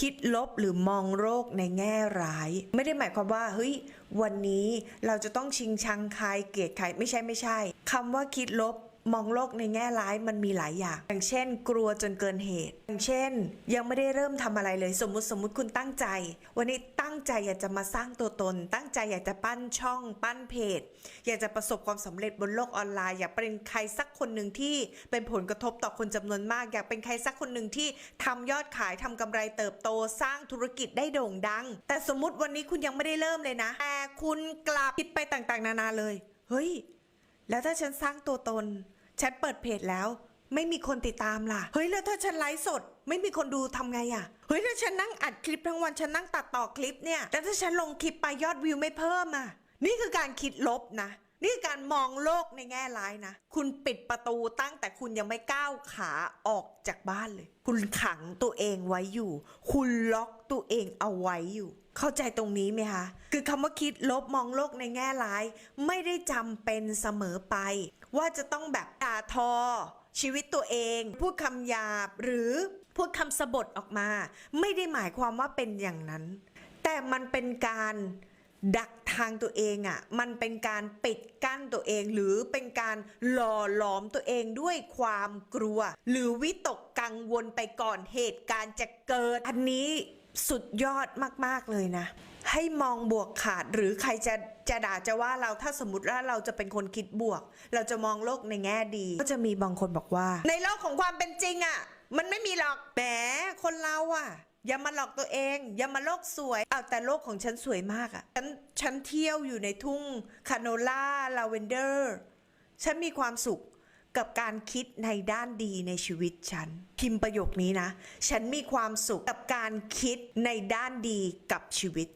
คิดลบหรือมองโรคในแง่ร้าย ไม่ได้หมายความว่าเฮ้ยวันนี้เราจะต้องชิงชังใครเกลียดใครไม่ใช่ไม่ใช่คำว่าคิดลบ มองโลกในแง่ร้ายมันมีหลายอย่าง อย่างเช่น กลัวจนเกินเหตุ อย่างเช่น ยังไม่ได้เริ่มทำอะไรเลย สมมติสมมติคุณตั้งใจ วันนี้ตั้งใจอยากจะมาสร้างตัวตน ตั้งใจอยากจะปั้นช่อง ปั้นเพจ อยากจะประสบความสำเร็จบนโลกออนไลน์อยากเป็นใครสักคนหนึ่งที่เป็นผลกระทบต่อคนจำนวนมาก อยากเป็นใครสักคนหนึ่งที่ทำยอดขายทำกำไรเติบโตสร้างธุรกิจได้โด่งดัง แต่สมมติวันนี้คุณยังไม่ได้เริ่มเลยนะแต่คุณกลับคิดไปต่างๆ นานาเลย เฮ้ย แล้วถ้าฉันสร้างตัวตน ฉันเปิดเพจแล้ว ไม่มีคนติดตามล่ะ เฮ้ยแล้วถ้าฉันไลฟ์สด ไม่มีคนดูทำไงอะ่ะ เฮ้ยแล้วฉันนั่งอัดคลิปทั้งวันฉันนั่งตัดต่อคลิปเนี่ย แต่ถ้าฉันลงคลิปไปยอดวิวไม่เพิ่มอะ นี่คือการคิดลบนะ นี่การมองโลกในแง่ร้ายนะ คุณปิดประตูตั้งแต่คุณยังไม่ก้าวขาออกจากบ้านเลย คุณขังตัวเองไว้อยู่ คุณล็อกตัวเองเอาไว้อยู่ เข้าใจตรงนี้ไหมคะ คือคำว่าคิดลบมองโลกในแง่ร้าย ไม่ได้จำเป็นเสมอไป ว่าจะต้องแบบด่าทอ ชีวิตตัวเอง พูดคำหยาบหรือพูดคำสบทออกมา ไม่ได้หมายความว่าเป็นอย่างนั้น แต่มันเป็นการ ดักทางตัวเองอะ่ะมันเป็นการปิดกั้นตัวเอง หรือเป็นการหล่อหลอมตัวเองด้วยความกลัว หรือวิตกกังวลไปก่อนเหตุการณ์จะเกิด อันนี้สุดยอดมากๆเลยนะ ให้มองบวกขาดหรือใครจะจะด่าจะว่าเราถ้าสมมติว่าเราจะเป็นคนคิดบวก เราจะมองโลกในแง่ดี ก็จะมีบางคนบอกว่า ในโลกของความเป็นจริงอะ่ะมันไม่มีหรอกแหมคนเราอะ อย่ามาหลอกตัวเอง อย่ามาโลกสวยเอาแต่โลกของฉันสวยมากอะ่ะฉันฉันเที่ยวอยู่ในทุ่งคาโนล่าลาเวนเดอร์ฉันมีความสุขกับการคิดในด้านดีในชีวิตฉัน พิมพ์ประโยคนี้นะ ฉันมีความสุขกับการคิดในด้านดีกับชีวิต